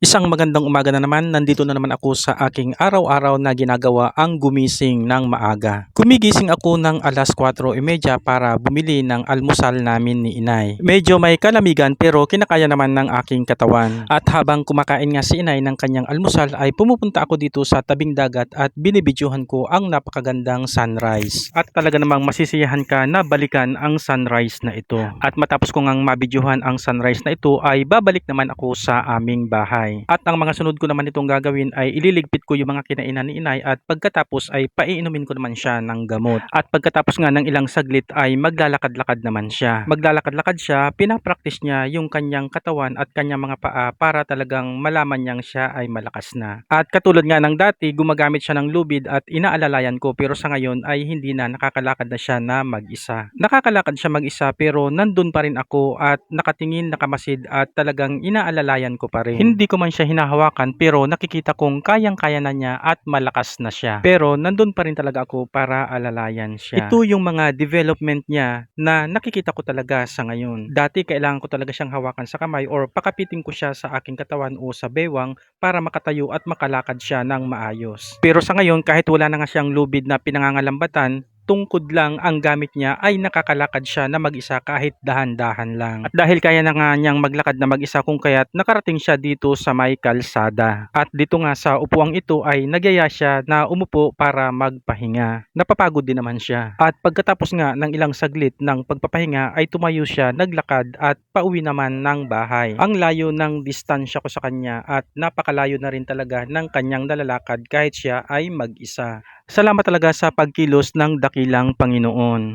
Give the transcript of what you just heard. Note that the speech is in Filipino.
Isang magandang umaga na naman, nandito na naman ako sa aking araw-araw na ginagawa ang gumising ng maaga. Gumigising ako ng alas 4.30 para bumili ng almusal namin ni inay. Medyo may kalamigan pero kinakaya naman ng aking katawan. At habang kumakain nga si inay ng kanyang almusal ay pumupunta ako dito sa tabing dagat at binibidyohan ko ang napakagandang sunrise. At talaga namang masisiyahan ka na balikan ang sunrise na ito. At matapos ko ngang mabidyohan ang sunrise na ito ay babalik naman ako sa aming bahay. At ang mga sunod ko naman itong gagawin ay ililigpit ko yung mga kinainan ni inay at pagkatapos ay paiinumin ko naman siya ng gamot. At pagkatapos nga ng ilang saglit ay maglalakad-lakad naman siya. Maglalakad-lakad siya, pinapractice niya yung kanyang katawan at kanyang mga paa para talagang malaman niyang siya ay malakas na. At katulad nga ng dati, gumagamit siya ng lubid at inaalalayan ko pero sa ngayon ay hindi na nakakalakad na siya na mag-isa. Nakakalakad siya mag-isa pero nandun pa rin ako at nakatingin, nakamasid at talagang inaalalayan ko pa rin. Hindi ko man siya hinahawakan pero nakikita kong kayang-kaya na niya at malakas na siya. Pero nandun pa rin talaga ako para alalayan siya. Ito yung mga development niya na nakikita ko talaga sa ngayon. Dati kailangan ko talaga siyang hawakan sa kamay or pakapitin ko siya sa aking katawan o sa bewang para makatayo at makalakad siya ng maayos. Pero sa ngayon kahit wala na nga siyang lubid na pinangangalambatan, tungkod lang ang gamit niya ay nakakalakad siya na mag-isa kahit dahan-dahan lang. At dahil kaya na nga niyang maglakad na mag-isa kung kaya't nakarating siya dito sa may kalsada. At dito nga sa upuang ito ay nagyaya siya na umupo para magpahinga. Napapagod din naman siya. At pagkatapos nga ng ilang saglit ng pagpapahinga ay tumayo siya, naglakad at pauwi naman ng bahay. Ang layo ng distansya ko sa kanya at napakalayo na rin talaga ng kanyang nalalakad kahit siya ay mag-isa. Salamat talaga sa pagkilos ng dakilang Panginoon.